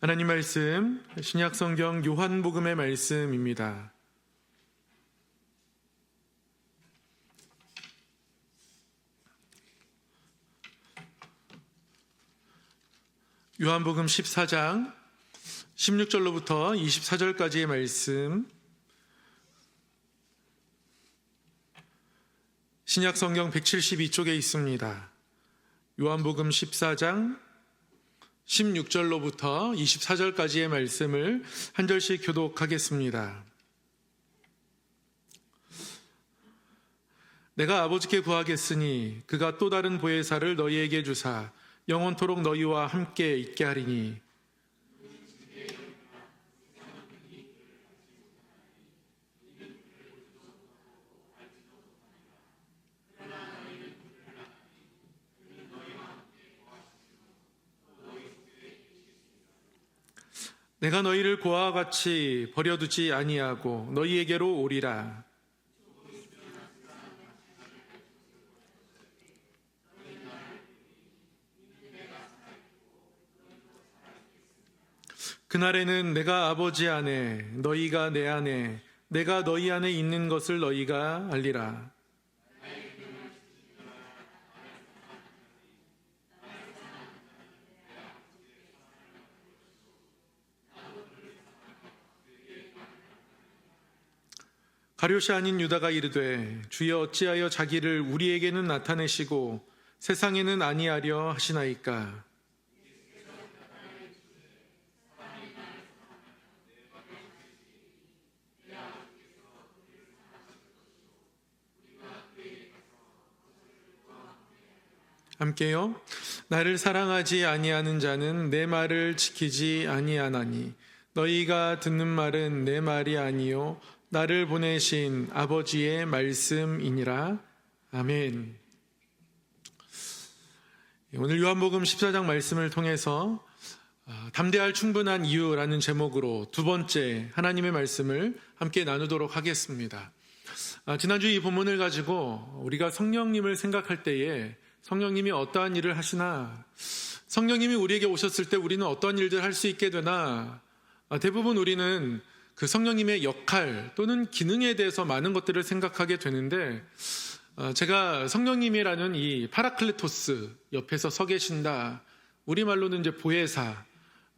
하나님 말씀 신약 성경 요한복음의 말씀입니다. 요한복음 14장 16절로부터 24절까지의 말씀 신약 성경 172쪽에 있습니다. 요한복음 14장 16절로부터 24절까지의 말씀을 한 절씩 교독하겠습니다. 내가 아버지께 구하겠으니 그가 또 다른 보혜사를 너희에게 주사 영원토록 너희와 함께 있게 하리니 내가 너희를 고아와 같이 버려두지 아니하고 너희에게로 오리라. 그날에는 내가 아버지 안에 너희가 내 안에 내가 너희 안에 있는 것을 너희가 알리라. 가룟이 아닌 유다가 이르되 주여 어찌하여 자기를 우리에게는 나타내시고 세상에는 아니하려 하시나이까 함께요. 나를 사랑하지 아니하는 자는 내 말을 지키지 아니하나니 너희가 듣는 말은 내 말이 아니요 나를 보내신 아버지의 말씀이니라. 아멘. 오늘 요한복음 14장 말씀을 통해서 아, 담대할 충분한 이유라는 제목으로 두 번째 하나님의 말씀을 함께 나누도록 하겠습니다. 아, 지난주 이 본문을 가지고 우리가 성령님을 생각할 때에 성령님이 어떠한 일을 하시나 성령님이 우리에게 오셨을 때 우리는 어떤 일들 할 수 있게 되나 아, 대부분 우리는 그 성령님의 역할 또는 기능에 대해서 많은 것들을 생각하게 되는데 어, 제가 성령님이라는 이 파라클레토스 옆에서 서 계신다. 우리말로는 이제 보혜사.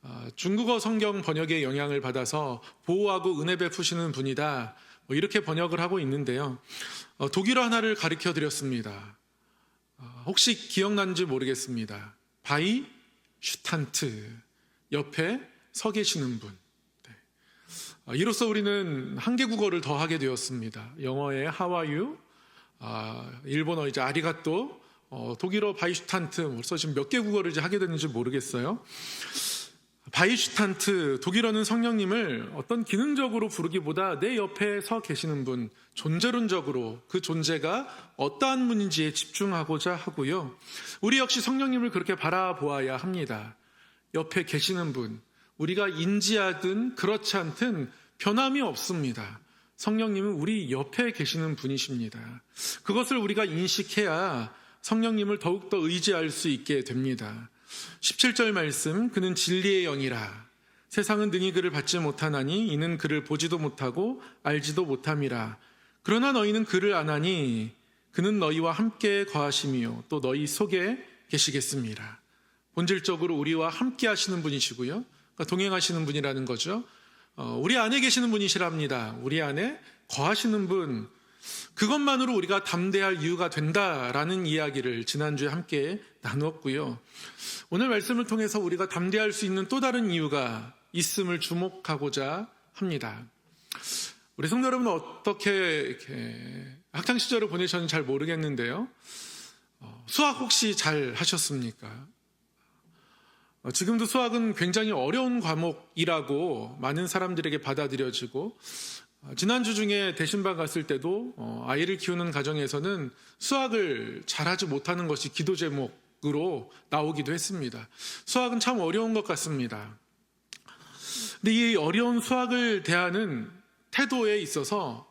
어, 중국어 성경 번역의 영향을 받아서 보호하고 은혜 베푸시는 분이다. 뭐 이렇게 번역을 하고 있는데요. 어, 독일어 하나를 가르쳐 드렸습니다. 혹시 기억나는지 모르겠습니다. 바이 슈탄트. 옆에 서 계시는 분. 아, 이로써 우리는 한 개 국어를 더 하게 되었습니다. 영어의 하와유, 아, 일본어 이제 아리가또, 어, 독일어 바이슈탄트, 벌써 지금 몇 개 국어를 이제 하게 됐는지 모르겠어요. 바이슈탄트, 독일어는 성령님을 어떤 기능적으로 부르기보다 내 옆에 서 계시는 분, 존재론적으로 그 존재가 어떠한 분인지에 집중하고자 하고요. 우리 역시 성령님을 그렇게 바라보아야 합니다. 옆에 계시는 분, 우리가 인지하든 그렇지 않든 변함이 없습니다. 성령님은 우리 옆에 계시는 분이십니다. 그것을 우리가 인식해야 성령님을 더욱더 의지할 수 있게 됩니다. 17절 말씀, 그는 진리의 영이라. 세상은 능히 그를 받지 못하나니 이는 그를 보지도 못하고 알지도 못함이라. 그러나 너희는 그를 아나니 그는 너희와 함께 거하심이요. 또 너희 속에 계시겠습니다. 본질적으로 우리와 함께 하시는 분이시고요. 그러니까 동행하시는 분이라는 거죠. 어, 우리 안에 계시는 분이시랍니다. 우리 안에 거하시는 분. 그것만으로 우리가 담대할 이유가 된다라는 이야기를 지난주에 함께 나누었고요. 오늘 말씀을 통해서 우리가 담대할 수 있는 또 다른 이유가 있음을 주목하고자 합니다. 우리 성도 여러분은 어떻게 학창 시절을 보내셨는지 잘 모르겠는데요. 어, 수학 혹시 잘 하셨습니까? 어, 지금도 수학은 굉장히 어려운 과목이라고 많은 사람들에게 받아들여지고 어, 지난주 중에 대신반 갔을 때도 어, 아이를 키우는 가정에서는 수학을 잘하지 못하는 것이 기도 제목으로 나오기도 했습니다. 수학은 참 어려운 것 같습니다. 근데 이 어려운 수학을 대하는 태도에 있어서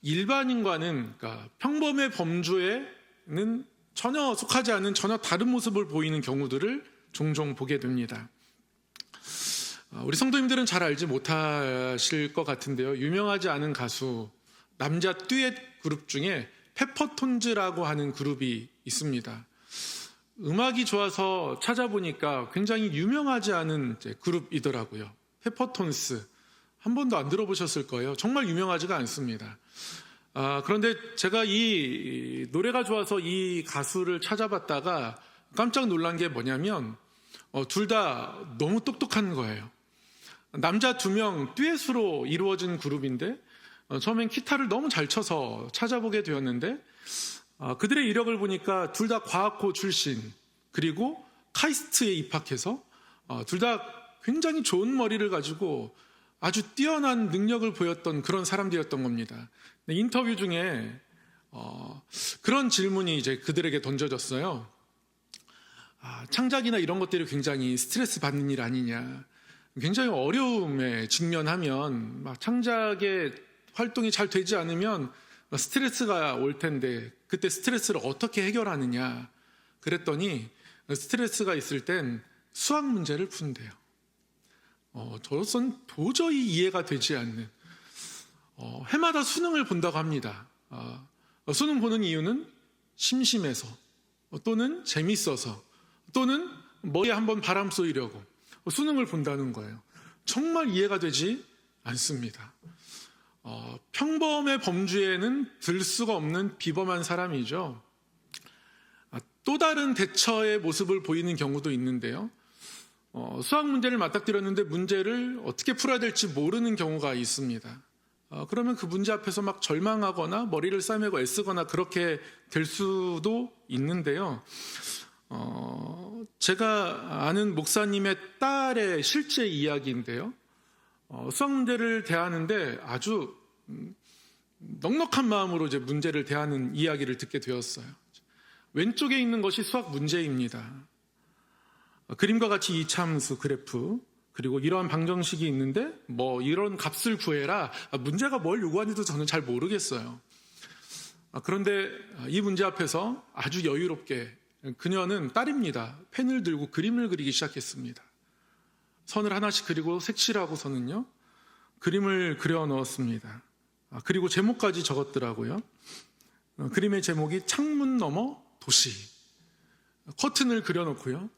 일반인과는 그러니까 평범의 범주에는 전혀 속하지 않은 전혀 다른 모습을 보이는 경우들을 종종 보게 됩니다. 우리 성도님들은 잘 알지 못하실 것 같은데요. 유명하지 않은 가수 남자 듀엣 그룹 중에 페퍼톤즈라고 하는 그룹이 있습니다. 음악이 좋아서 찾아보니까 굉장히 유명하지 않은 그룹이더라고요. 페퍼톤스. 한 번도 안 들어보셨을 거예요. 정말 유명하지가 않습니다. 아, 그런데 제가 이 노래가 좋아서 이 가수를 찾아봤다가 깜짝 놀란 게 뭐냐면 어, 둘 다 너무 똑똑한 거예요. 남자 두 명 듀엣으로 이루어진 그룹인데 어, 처음엔 기타를 너무 잘 쳐서 찾아보게 되었는데 어, 그들의 이력을 보니까 둘 다 과학고 출신 그리고 카이스트에 입학해서 어, 둘 다 굉장히 좋은 머리를 가지고 아주 뛰어난 능력을 보였던 그런 사람들이었던 겁니다. 인터뷰 중에 어, 그런 질문이 이제 그들에게 던져졌어요. 아, 창작이나 이런 것들이 굉장히 스트레스 받는 일 아니냐. 굉장히 어려움에 직면하면 막 창작의 활동이 잘 되지 않으면 스트레스가 올 텐데 그때 스트레스를 어떻게 해결하느냐. 그랬더니 스트레스가 있을 땐 수학 문제를 푼대요. 어, 저로선 도저히 이해가 되지 않는 어, 해마다 수능을 본다고 합니다. 어, 수능 보는 이유는 심심해서 또는 재밌어서 또는 머리에 한번 바람 쏘이려고 수능을 본다는 거예요. 정말 이해가 되지 않습니다. 어, 평범의 범주에는 들 수가 없는 비범한 사람이죠. 아, 또 다른 대처의 모습을 보이는 경우도 있는데요. 어, 수학 문제를 맞닥뜨렸는데 문제를 어떻게 풀어야 될지 모르는 경우가 있습니다. 어, 그러면 그 문제 앞에서 막 절망하거나 머리를 싸매고 애쓰거나 그렇게 될 수도 있는데요. 어, 제가 아는 목사님의 딸의 실제 이야기인데요. 어, 수학 문제를 대하는데 아주 음, 넉넉한 마음으로 이제 문제를 대하는 이야기를 듣게 되었어요. 왼쪽에 있는 것이 수학 문제입니다. 어, 그림과 같이 이차함수 그래프 그리고 이러한 방정식이 있는데 뭐 이런 값을 구해라 아, 문제가 뭘 요구하는지도 저는 잘 모르겠어요. 아, 그런데 이 문제 앞에서 아주 여유롭게 그녀는 딸입니다. 펜을 들고 그림을 그리기 시작했습니다. 선을 하나씩 그리고 색칠하고서는요, 그림을 그려 넣었습니다. 아, 그리고 제목까지 적었더라고요. 어, 그림의 제목이 창문 너머 도시. 커튼을 그려 놓고요.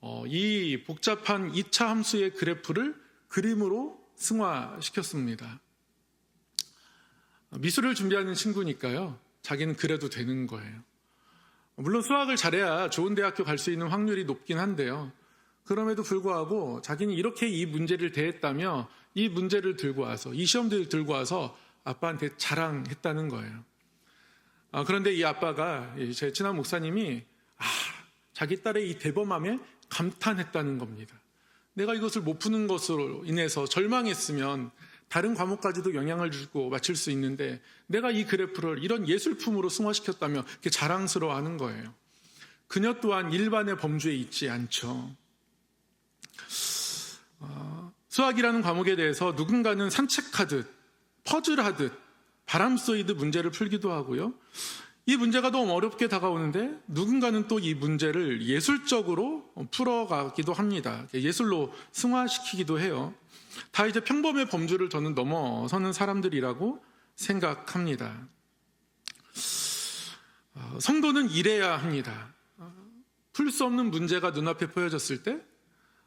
어, 이 복잡한 2차 함수의 그래프를 그림으로 승화시켰습니다. 미술을 준비하는 친구니까요. 자기는 그래도 되는 거예요. 물론 수학을 잘해야 좋은 대학교 갈 수 있는 확률이 높긴 한데요. 그럼에도 불구하고 자기는 이렇게 이 문제를 대했다며 이 문제를 들고 와서 이 시험들을 들고 와서 아빠한테 자랑했다는 거예요. 아, 그런데 이 아빠가 제 친한 목사님이 아, 자기 딸의 이 대범함에 감탄했다는 겁니다. 내가 이것을 못 푸는 것으로 인해서 절망했으면 다른 과목까지도 영향을 주고 맞출 수 있는데 내가 이 그래프를 이런 예술품으로 승화시켰다며 이렇게 자랑스러워하는 거예요. 그녀 또한 일반의 범주에 있지 않죠. 어, 수학이라는 과목에 대해서 누군가는 산책하듯 퍼즐하듯 바람 쏘이듯 문제를 풀기도 하고요. 이 문제가 너무 어렵게 다가오는데 누군가는 또 이 문제를 예술적으로 풀어가기도 합니다. 예술로 승화시키기도 해요. 다 이제 평범의 범주를 저는 넘어서는 사람들이라고 생각합니다. 어, 성도는 이래야 합니다. 풀 수 없는 문제가 눈앞에 보여졌을 때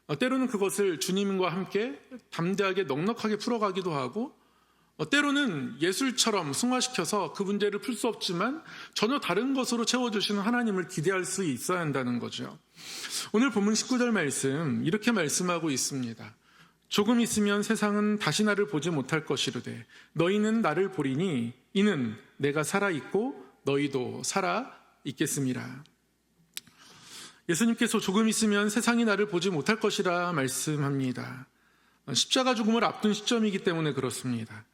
어, 때로는 그것을 주님과 함께 담대하게 넉넉하게 풀어가기도 하고 어, 때로는 예술처럼 승화시켜서 그 문제를 풀 수 없지만 전혀 다른 것으로 채워주시는 하나님을 기대할 수 있어야 한다는 거죠. 오늘 본문 19절 말씀 이렇게 말씀하고 있습니다. 조금 있으면 세상은 다시 나를 보지 못할 것이로되 너희는 나를 보리니 이는 내가 살아 있고 너희도 살아 있겠습니다. 예수님께서 조금 있으면 세상이 나를 보지 못할 것이라 말씀합니다. 십자가 죽음을 앞둔 시점이기 때문에 그렇습니다.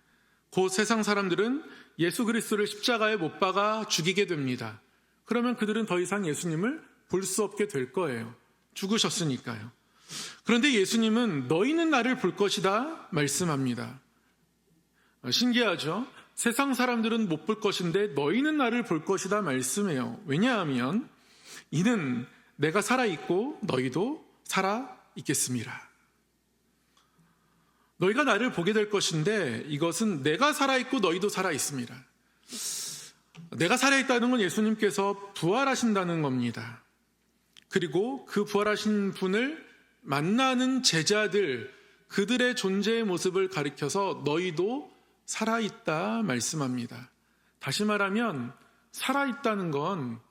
곧 세상 사람들은 예수 그리스도를 십자가에 못 박아 죽이게 됩니다. 그러면 그들은 더 이상 예수님을 볼 수 없게 될 거예요. 죽으셨으니까요. 그런데 예수님은 너희는 나를 볼 것이다 말씀합니다. 신기하죠? 세상 사람들은 못 볼 것인데 너희는 나를 볼 것이다 말씀해요. 왜냐하면 이는 내가 살아있고 너희도 살아있겠습니다. 너희가 나를 보게 될 것인데 이것은 내가 살아있고 너희도 살아있습니다. 내가 살아있다는 건 예수님께서 부활하신다는 겁니다. 그리고 그 부활하신 분을 만나는 제자들, 그들의 존재의 모습을 가리켜서 너희도 살아있다 말씀합니다. 다시 말하면 살아있다는 건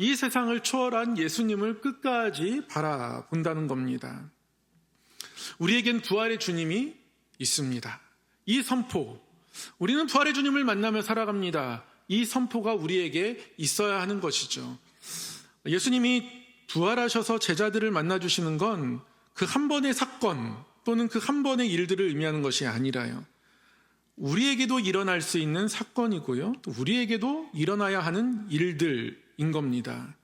이 세상을 초월한 예수님을 끝까지 바라본다는 겁니다. 우리에겐 부활의 주님이 있습니다. 이 선포, 우리는 부활의 주님을 만나며 살아갑니다. 이 선포가 우리에게 있어야 하는 것이죠. 예수님이 부활하셔서 제자들을 만나주시는 건 그 한 번의 사건 또는 그 한 번의 일들을 의미하는 것이 아니라요. 우리에게도 일어날 수 있는 사건이고요. 또 우리에게도 일어나야 하는 일들인 겁니다.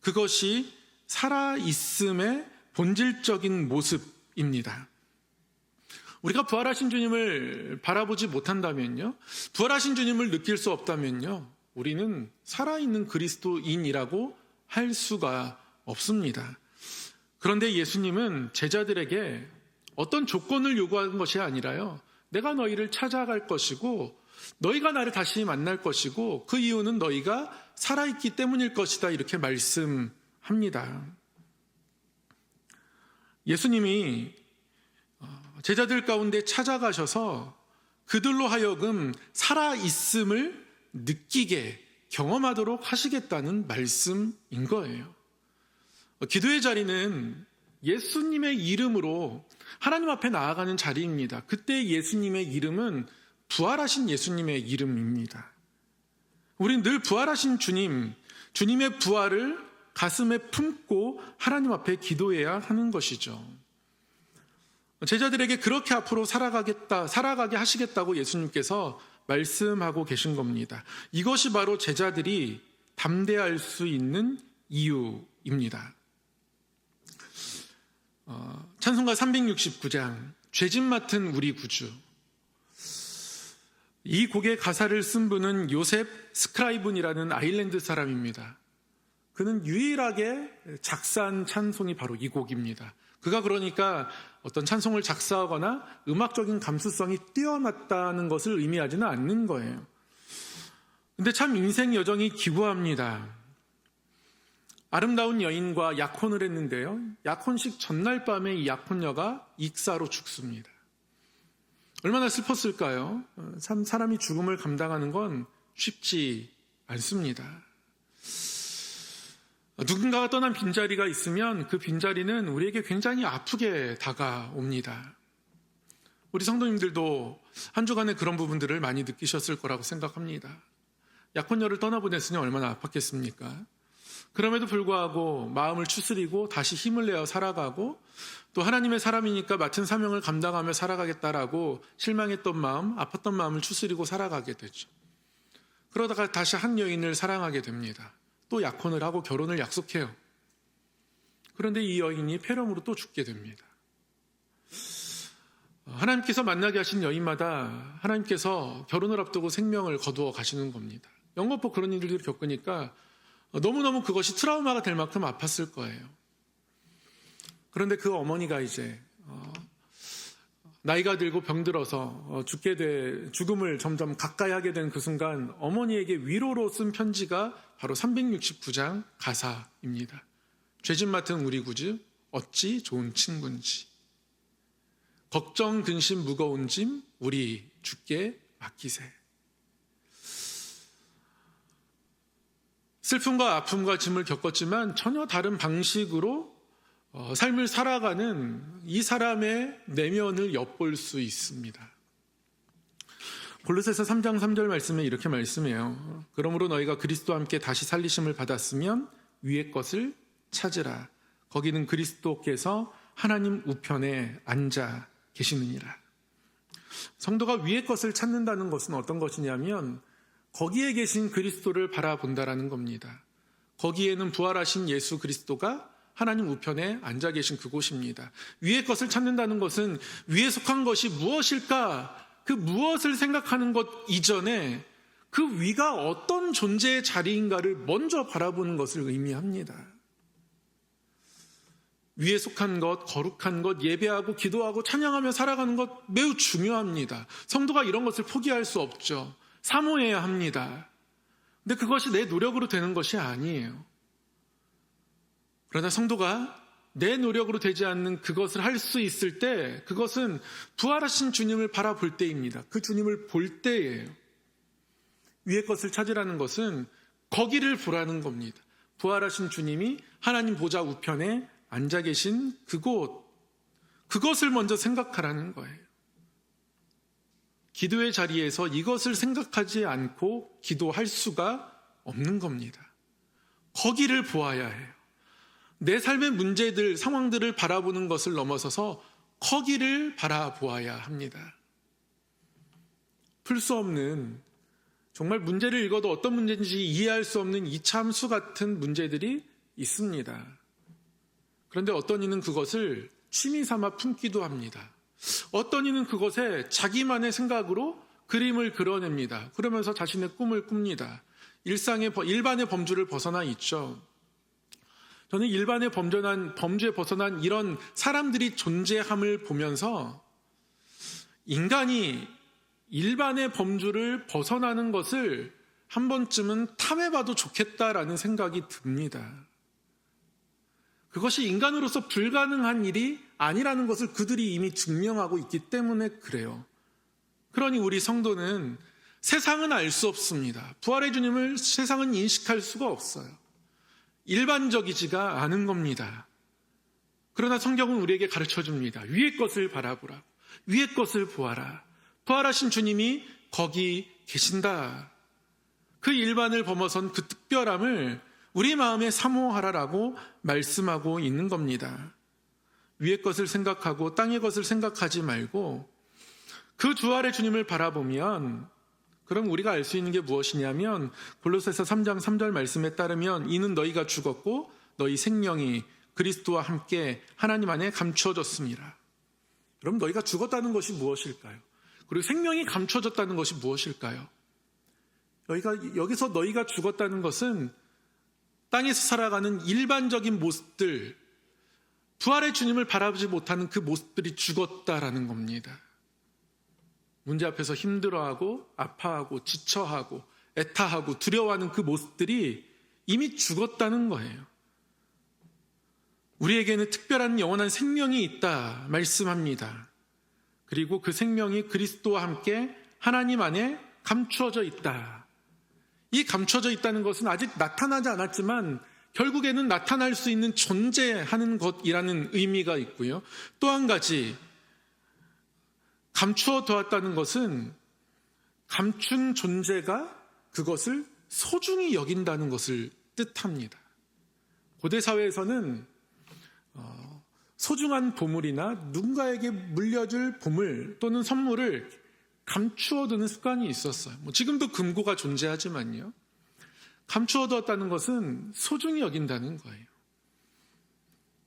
그것이 살아있음의 본질적인 모습입니다. 우리가 부활하신 주님을 바라보지 못한다면요. 부활하신 주님을 느낄 수 없다면요. 우리는 살아있는 그리스도인이라고 할 수가 없습니다. 그런데 예수님은 제자들에게 어떤 조건을 요구하는 것이 아니라요. 내가 너희를 찾아갈 것이고 너희가 나를 다시 만날 것이고 그 이유는 너희가 살아있기 때문일 것이다. 이렇게 말씀합니다. 예수님이 제자들 가운데 찾아가셔서 그들로 하여금 살아있음을 느끼게 경험하도록 하시겠다는 말씀인 거예요. 기도의 자리는 예수님의 이름으로 하나님 앞에 나아가는 자리입니다. 그때 예수님의 이름은 부활하신 예수님의 이름입니다. 우리는 늘 부활하신 주님, 주님의 부활을 가슴에 품고 하나님 앞에 기도해야 하는 것이죠. 제자들에게 그렇게 앞으로 살아가겠다, 살아가게 하시겠다고 예수님께서 말씀하고 계신 겁니다. 이것이 바로 제자들이 담대할 수 있는 이유입니다. 어, 찬송가 369장, 죄짐 맡은 우리 구주. 이 곡의 가사를 쓴 분은 요셉 스크라이븐이라는 아일랜드 사람입니다. 그는 유일하게 작사한 찬송이 바로 이 곡입니다. 그가 그러니까 어떤 찬송을 작사하거나 음악적인 감수성이 뛰어났다는 것을 의미하지는 않는 거예요. 근데 참 인생 여정이 기구합니다. 아름다운 여인과 약혼을 했는데요. 약혼식 전날 밤에 이 약혼녀가 익사로 죽습니다. 얼마나 슬펐을까요? 참 사람이 죽음을 감당하는 건 쉽지 않습니다. 누군가가 떠난 빈자리가 있으면 그 빈자리는 우리에게 굉장히 아프게 다가옵니다. 우리 성도님들도 한 주간에 그런 부분들을 많이 느끼셨을 거라고 생각합니다. 약혼녀를 떠나보냈으니 얼마나 아팠겠습니까? 그럼에도 불구하고 마음을 추스리고 다시 힘을 내어 살아가고 또 하나님의 사람이니까 맡은 사명을 감당하며 살아가겠다라고 실망했던 마음, 아팠던 마음을 추스리고 살아가게 되죠. 그러다가 다시 한 여인을 사랑하게 됩니다. 또 약혼을 하고 결혼을 약속해요. 그런데 이 여인이 폐렴으로 또 죽게 됩니다. 하나님께서 만나게 하신 여인마다 하나님께서 결혼을 앞두고 생명을 거두어 가시는 겁니다. 영업법 그런 일들을 겪으니까 너무너무 그것이 트라우마가 될 만큼 아팠을 거예요. 그런데 그 어머니가 이제 어, 나이가 들고 병들어서 어, 죽게 돼 죽음을 점점 가까이 하게 된 그 순간 어머니에게 위로로 쓴 편지가 바로 369장 가사입니다. 죄진 맡은 우리 구주 어찌 좋은 친구인지 걱정 근심 무거운 짐 우리 주께 맡기세. 슬픔과 아픔과 짐을 겪었지만 전혀 다른 방식으로 어, 삶을 살아가는 이 사람의 내면을 엿볼 수 있습니다. 골로새서 3장 3절 말씀에 이렇게 말씀해요. 그러므로 너희가 그리스도와 함께 다시 살리심을 받았으면 위의 것을 찾으라. 거기는 그리스도께서 하나님 우편에 앉아 계시느니라. 성도가 위의 것을 찾는다는 것은 어떤 것이냐면 거기에 계신 그리스도를 바라본다라는 겁니다. 거기에는 부활하신 예수 그리스도가 하나님 우편에 앉아 계신 그곳입니다. 위의 것을 찾는다는 것은 위에 속한 것이 무엇일까? 그 무엇을 생각하는 것 이전에 그 위가 어떤 존재의 자리인가를 먼저 바라보는 것을 의미합니다. 위에 속한 것, 거룩한 것, 예배하고 기도하고 찬양하며 살아가는 것 매우 중요합니다. 성도가 이런 것을 포기할 수 없죠. 사모해야 합니다. 근데 그것이 내 노력으로 되는 것이 아니에요. 그러나 성도가 내 노력으로 되지 않는 그것을 할 수 있을 때 그것은 부활하신 주님을 바라볼 때입니다. 그 주님을 볼 때예요. 위의 것을 찾으라는 것은 거기를 보라는 겁니다. 부활하신 주님이 하나님 보좌 우편에 앉아 계신 그곳, 그것을 먼저 생각하라는 거예요. 기도의 자리에서 이것을 생각하지 않고 기도할 수가 없는 겁니다. 거기를 보아야 해요. 내 삶의 문제들, 상황들을 바라보는 것을 넘어서서 거기를 바라보아야 합니다. 풀 수 없는 정말 문제를 읽어도 어떤 문제인지 이해할 수 없는 이참수 같은 문제들이 있습니다. 그런데 어떤 이는 그것을 취미 삼아 품기도 합니다. 어떤 이는 그것에 자기만의 생각으로 그림을 그려냅니다. 그러면서 자신의 꿈을 꿉니다. 일상의 일반의 범주를 벗어나 있죠. 저는 일반의 범전한 범주에 벗어난 이런 사람들이 존재함을 보면서 인간이 일반의 범주를 벗어나는 것을 한 번쯤은 탐해봐도 좋겠다라는 생각이 듭니다. 그것이 인간으로서 불가능한 일이 아니라는 것을 그들이 이미 증명하고 있기 때문에 그래요. 그러니 우리 성도는 세상은 알 수 없습니다. 부활의 주님을 세상은 인식할 수가 없어요. 일반적이지가 않은 겁니다. 그러나 성경은 우리에게 가르쳐 줍니다. 위의 것을 바라보라. 위의 것을 보아라. 부활하신 주님이 거기 계신다. 그 일반을 범어선 그 특별함을 우리 마음에 사모하라라고 말씀하고 있는 겁니다. 위의 것을 생각하고 땅의 것을 생각하지 말고 그 주아래 주님을 바라보면 그럼 우리가 알 수 있는 게 무엇이냐면 골로새서 3장 3절 말씀에 따르면 이는 너희가 죽었고 너희 생명이 그리스도와 함께 하나님 안에 감추어졌습니다. 그럼 너희가 죽었다는 것이 무엇일까요? 그리고 생명이 감춰졌다는 것이 무엇일까요? 여기가, 여기서 너희가 죽었다는 것은 땅에서 살아가는 일반적인 모습들, 부활의 주님을 바라보지 못하는 그 모습들이 죽었다라는 겁니다. 문제 앞에서 힘들어하고 아파하고 지쳐하고 애타하고 두려워하는 그 모습들이 이미 죽었다는 거예요. 우리에게는 특별한 영원한 생명이 있다 말씀합니다. 그리고 그 생명이 그리스도와 함께 하나님 안에 감추어져 있다. 이 감춰져 있다는 것은 아직 나타나지 않았지만 결국에는 나타날 수 있는 존재하는 것이라는 의미가 있고요. 또 한 가지 감추어 두었다는 것은 감춘 존재가 그것을 소중히 여긴다는 것을 뜻합니다. 고대 사회에서는 어, 소중한 보물이나 누군가에게 물려줄 보물 또는 선물을 감추어 두는 습관이 있었어요. 뭐 지금도 금고가 존재하지만요. 감추어 두었다는 것은 소중히 여긴다는 거예요.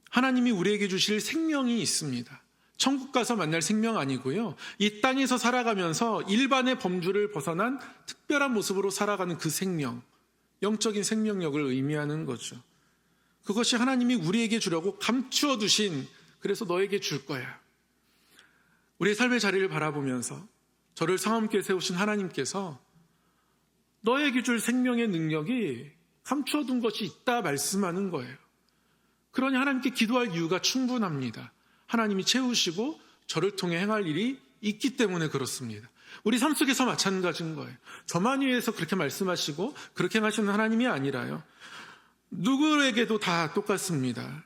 하나님이 우리에게 주실 생명이 있습니다. 천국 가서 만날 생명 아니고요. 이 땅에서 살아가면서 일반의 범주를 벗어난 특별한 모습으로 살아가는 그 생명, 영적인 생명력을 의미하는 거죠. 그것이 하나님이 우리에게 주려고 감추어 두신 그래서 너에게 줄 거야. 우리의 삶의 자리를 바라보면서 저를 상함께 세우신 하나님께서 너에게 줄 생명의 능력이 감추어 둔 것이 있다 말씀하는 거예요. 그러니 하나님께 기도할 이유가 충분합니다. 하나님이 채우시고 저를 통해 행할 일이 있기 때문에 그렇습니다. 우리 삶 속에서 마찬가지인 거예요. 저만 위해서 그렇게 말씀하시고 그렇게 하시는 하나님이 아니라요. 누구에게도 다 똑같습니다.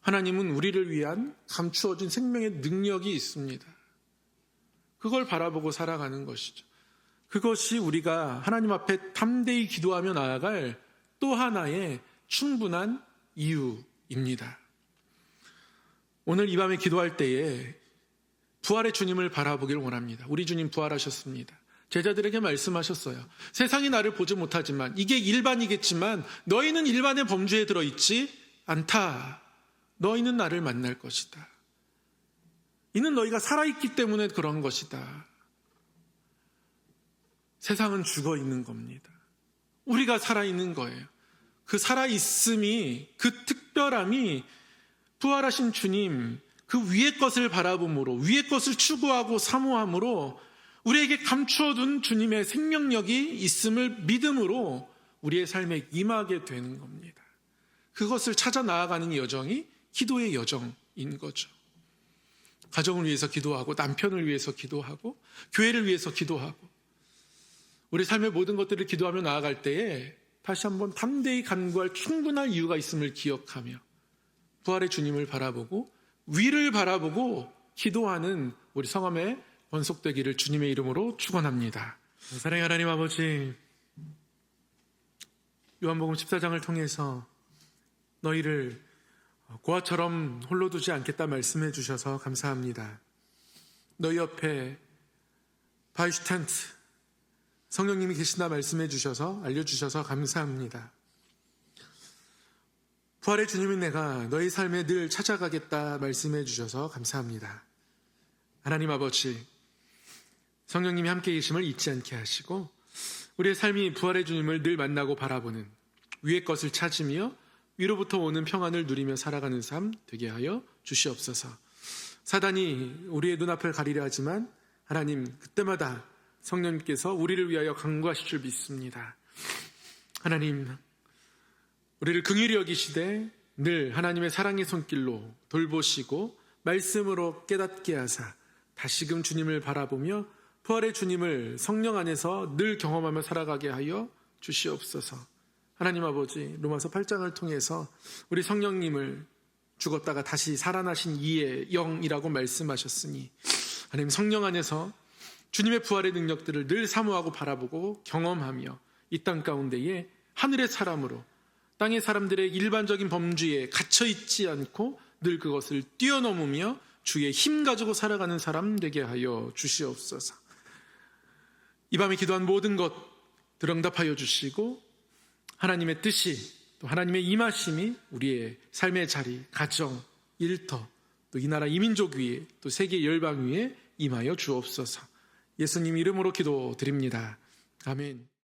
하나님은 우리를 위한 감추어진 생명의 능력이 있습니다. 그걸 바라보고 살아가는 것이죠. 그것이 우리가 하나님 앞에 담대히 기도하며 나아갈 또 하나의 충분한 이유입니다. 오늘 이 밤에 기도할 때에 부활의 주님을 바라보길 원합니다. 우리 주님 부활하셨습니다. 제자들에게 말씀하셨어요. 세상이 나를 보지 못하지만 이게 일반이겠지만 너희는 일반의 범주에 들어있지 않다. 너희는 나를 만날 것이다. 이는 너희가 살아있기 때문에 그런 것이다. 세상은 죽어 있는 겁니다. 우리가 살아있는 거예요. 그 살아있음이, 그 특별함이 부활하신 주님 그 위의 것을 바라봄으로 위의 것을 추구하고 사모함으로 우리에게 감추어둔 주님의 생명력이 있음을 믿음으로 우리의 삶에 임하게 되는 겁니다. 그것을 찾아 나아가는 여정이 기도의 여정인 거죠. 가정을 위해서 기도하고 남편을 위해서 기도하고 교회를 위해서 기도하고 우리 삶의 모든 것들을 기도하며 나아갈 때에 다시 한번 담대히 간구할 충분한 이유가 있음을 기억하며 부활의 주님을 바라보고 위를 바라보고 기도하는 우리 성함의 번속되기를 주님의 이름으로 축원합니다. 사랑의 하나님 아버지 요한복음 14장을 통해서 너희를 고아처럼 홀로 두지 않겠다 말씀해 주셔서 감사합니다. 너희 옆에 바이슈텐트 성령님이 계신다 말씀해 주셔서 알려주셔서 감사합니다. 부활의 주님인 내가 너희 삶에 늘 찾아가겠다 말씀해 주셔서 감사합니다. 하나님 아버지, 성령님이 함께 계심을 잊지 않게 하시고 우리의 삶이 부활의 주님을 늘 만나고 바라보는 위의 것을 찾으며 위로부터 오는 평안을 누리며 살아가는 삶 되게 하여 주시옵소서. 사단이 우리의 눈앞을 가리려 하지만 하나님 그때마다 성령님께서 우리를 위하여 강구하실 줄 믿습니다. 하나님 우리를 긍휼히 여기시되 늘 하나님의 사랑의 손길로 돌보시고 말씀으로 깨닫게 하사 다시금 주님을 바라보며 부활의 주님을 성령 안에서 늘 경험하며 살아가게 하여 주시옵소서. 하나님 아버지 로마서 8장을 통해서 우리 성령님을 죽었다가 다시 살아나신 이의 영이라고 말씀하셨으니 하나님 성령 안에서 주님의 부활의 능력들을 늘 사모하고 바라보고 경험하며 이 땅 가운데에 하늘의 사람으로 땅의 사람들의 일반적인 범주에 갇혀 있지 않고 늘 그것을 뛰어넘으며 주의 힘 가지고 살아가는 사람 되게 하여 주시옵소서. 이 밤에 기도한 모든 것 들응답하여 주시고 하나님의 뜻이 또 하나님의 임하심이 우리의 삶의 자리, 가정, 일터, 또 이 나라 이민족 위에 또 세계 열방 위에 임하여 주옵소서. 예수님 이름으로 기도드립니다. 아멘.